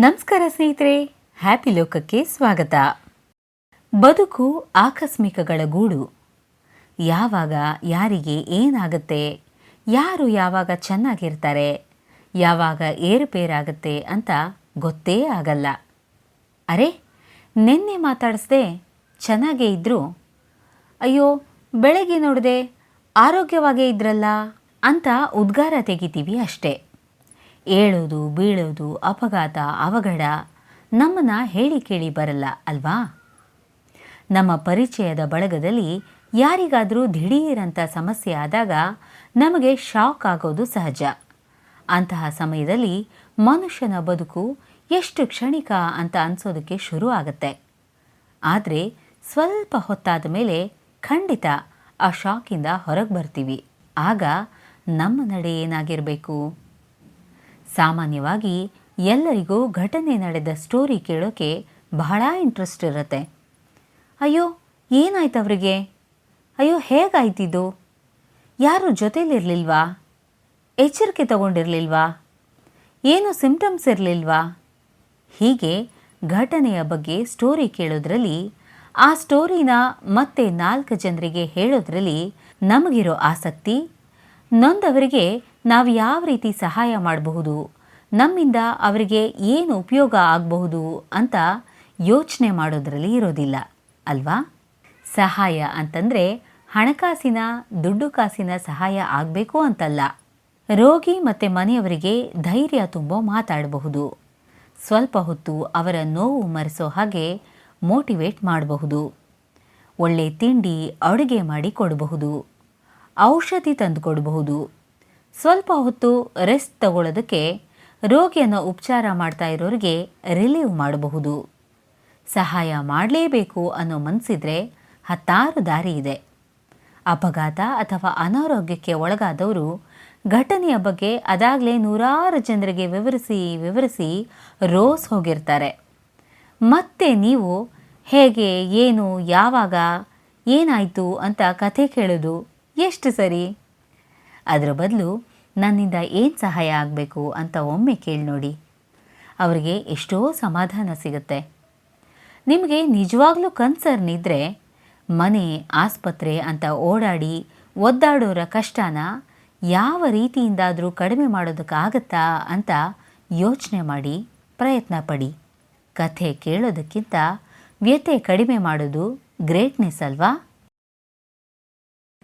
ನಮಸ್ಕಾರ ಸ್ನೇಹಿತರೆ, ಹ್ಯಾಪಿ ಲೋಕಕ್ಕೆ ಸ್ವಾಗತ. ಬದುಕು ಆಕಸ್ಮಿಕಗಳ ಗೂಡು. ಯಾವಾಗ, ಯಾರಿಗೆ ಏನಾಗುತ್ತೆ, ಯಾರು ಯಾವಾಗ ಚೆನ್ನಾಗಿರ್ತಾರೆ, ಯಾವಾಗ ಏರುಪೇರಾಗುತ್ತೆ ಅಂತ ಗೊತ್ತೇ ಆಗಲ್ಲ. ಅರೆ, ನಿನ್ನೆ ಮಾತಾಡಿಸ್ದೆ ಚೆನ್ನಾಗೇ ಇದ್ರು? ಅಯ್ಯೋ, ಬೆಳಗ್ಗೆ ನೋಡಿದೆ ಆರೋಗ್ಯವಾಗೇ ಇದ್ರಲ್ಲ ಅಂತ ಉದ್ಗಾರ ತೆಗಿತೀವಿ ಅಷ್ಟೇ. ಏಳೋದು ಬೀಳೋದು ಅಪಘಾತ, ಅವಘಡ ನಮ್ಮನ್ನು ಹೇಳಿ ಕೇಳಿ ಬರಲ್ಲ, ಅಲ್ವಾ? ನಮ್ಮ ಪರಿಚಯದ ಬಳಗದಲ್ಲಿ ಯಾರಿಗಾದರೂ ದಿಢೀರಂಥ ಸಮಸ್ಯೆ ಆದಾಗ ನಮಗೆ ಶಾಕ್ ಆಗೋದು ಸಹಜ. ಅಂತಹ ಸಮಯದಲ್ಲಿ ಮನುಷ್ಯನ ಬದುಕು ಎಷ್ಟು ಕ್ಷಣಿಕ ಅಂತ ಅನ್ಸೋದಕ್ಕೆ ಶುರು ಆಗುತ್ತೆ. ಆದರೆ ಸ್ವಲ್ಪ ಹೊತ್ತಾದ ಮೇಲೆ ಖಂಡಿತ ಆ ಶಾಕಿಂದ ಹೊರಗೆ ಬರ್ತೀವಿ. ಆಗ ನಮ್ಮ ನಡೆ ಏನಾಗಿರಬೇಕು? ಸಾಮಾನ್ಯವಾಗಿ ಎಲ್ಲರಿಗೂ ಘಟನೆ ನಡೆದ ಸ್ಟೋರಿ ಕೇಳೋಕೆ ಬಹಳ ಇಂಟ್ರೆಸ್ಟ್ ಇರುತ್ತೆ. ಅಯ್ಯೋ, ಏನಾಯ್ತು ಅವರಿಗೆ? ಅಯ್ಯೋ ಹೇಗಾಯ್ತಿದ್ದು ಯಾರು ಜೊತೇಲಿರಲಿಲ್ವಾ? ಎಚ್ಚರಿಕೆ ತಗೊಂಡಿರಲಿಲ್ವಾ? ಏನು ಸಿಂಪ್ಟಮ್ಸ್ ಇರಲಿಲ್ವಾ? ಹೀಗೆ ಘಟನೆಯ ಬಗ್ಗೆ ಸ್ಟೋರಿ ಕೇಳೋದ್ರಲ್ಲಿ, ಆ ಸ್ಟೋರಿನ ಮತ್ತೆ ನಾಲ್ಕು ಜನರಿಗೆ ಹೇಳೋದ್ರಲ್ಲಿ ನಮಗಿರೋ ಆಸಕ್ತಿ, ನೊಂದವರಿಗೆ ನಾವು ಯಾವ ರೀತಿ ಸಹಾಯ ಮಾಡಬಹುದು? ನಮ್ಮಿಂದ ಅವರಿಗೆ ಏನು ಉಪಯೋಗ ಆಗಬಹುದು ಅಂತ ಯೋಚನೆ ಮಾಡೋದರಲ್ಲಿ ಇರೋದಿಲ್ಲ, ಅಲ್ವಾ? ಸಹಾಯ ಅಂತಂದರೆ ಹಣಕಾಸಿನ, ದುಡ್ಡು ಕಾಸಿನ ಸಹಾಯ ಆಗಬೇಕು ಅಂತಲ್ಲ. ರೋಗಿ ಮತ್ತು ಮನೆಯವರಿಗೆ ಧೈರ್ಯ ತುಂಬೋ ಮಾತಾಡಬಹುದು. ಸ್ವಲ್ಪ ಹೊತ್ತು ಅವರ ನೋವು ಮರೆಸೋ ಹಾಗೆ ಮೋಟಿವೇಟ್ ಮಾಡಬಹುದು. ಒಳ್ಳೆ ತಿಂಡಿ ಅಡುಗೆ ಮಾಡಿ ಕೊಡಬಹುದು. ಔಷಧಿ ತಂದು ಕೊಡಬಹುದು. ಸ್ವಲ್ಪ ಹೊತ್ತು ರೆಸ್ಟ್ ತಗೊಳ್ಳೋದಕ್ಕೆ ರೋಗಿಯನ್ನು ಉಪಚಾರ ಮಾಡ್ತಾ ಇರೋರಿಗೆ ರಿಲೀವ್ ಮಾಡಬಹುದು. ಸಹಾಯ ಮಾಡಲೇಬೇಕು ಅನ್ನೋ ಮನಸ್ಸಿದ್ರೆ ಹತ್ತಾರು ದಾರಿ ಇದೆ. ಅಪಘಾತ ಅಥವಾ ಅನಾರೋಗ್ಯಕ್ಕೆ ಒಳಗಾದವರು ಘಟನೆಯ ಬಗ್ಗೆ ಅದಾಗಲೇ ನೂರಾರು ಜನರಿಗೆ ವಿವರಿಸಿ ವಿವರಿಸಿ ರೋಸ್ ಹೋಗಿರ್ತಾರೆ. ಮತ್ತೆ ನೀವು ಹೇಗೆ, ಏನು, ಯಾವಾಗ, ಏನಾಯಿತು ಅಂತ ಕಥೆ ಕೇಳೋದು ಎಷ್ಟು ಸರಿ? ಅದರ ಬದಲು ನನ್ನಿಂದ ಏನು ಸಹಾಯ ಆಗಬೇಕು ಅಂತ ಒಮ್ಮೆ ಕೇಳಿ ನೋಡಿ. ಅವರಿಗೆ ಎಷ್ಟೋ ಸಮಾಧಾನ ಸಿಗುತ್ತೆ. ನಿಮಗೆ ನಿಜವಾಗ್ಲೂ ಕನ್ಸರ್ನ್ ಇದ್ದರೆ ಮನೆ, ಆಸ್ಪತ್ರೆ ಅಂತ ಓಡಾಡಿ ಒದ್ದಾಡೋರ ಕಷ್ಟನ ಯಾವ ರೀತಿಯಿಂದಾದರೂ ಕಡಿಮೆ ಮಾಡೋದಕ್ಕಾಗತ್ತಾ ಅಂತ ಯೋಚನೆ ಮಾಡಿ ಪ್ರಯತ್ನ ಪಡಿ. ಕಥೆ ಕೇಳೋದಕ್ಕಿಂತ ವ್ಯತೆ ಕಡಿಮೆ ಮಾಡೋದು ಗ್ರೇಟ್ನೆಸ್ ಅಲ್ವಾ?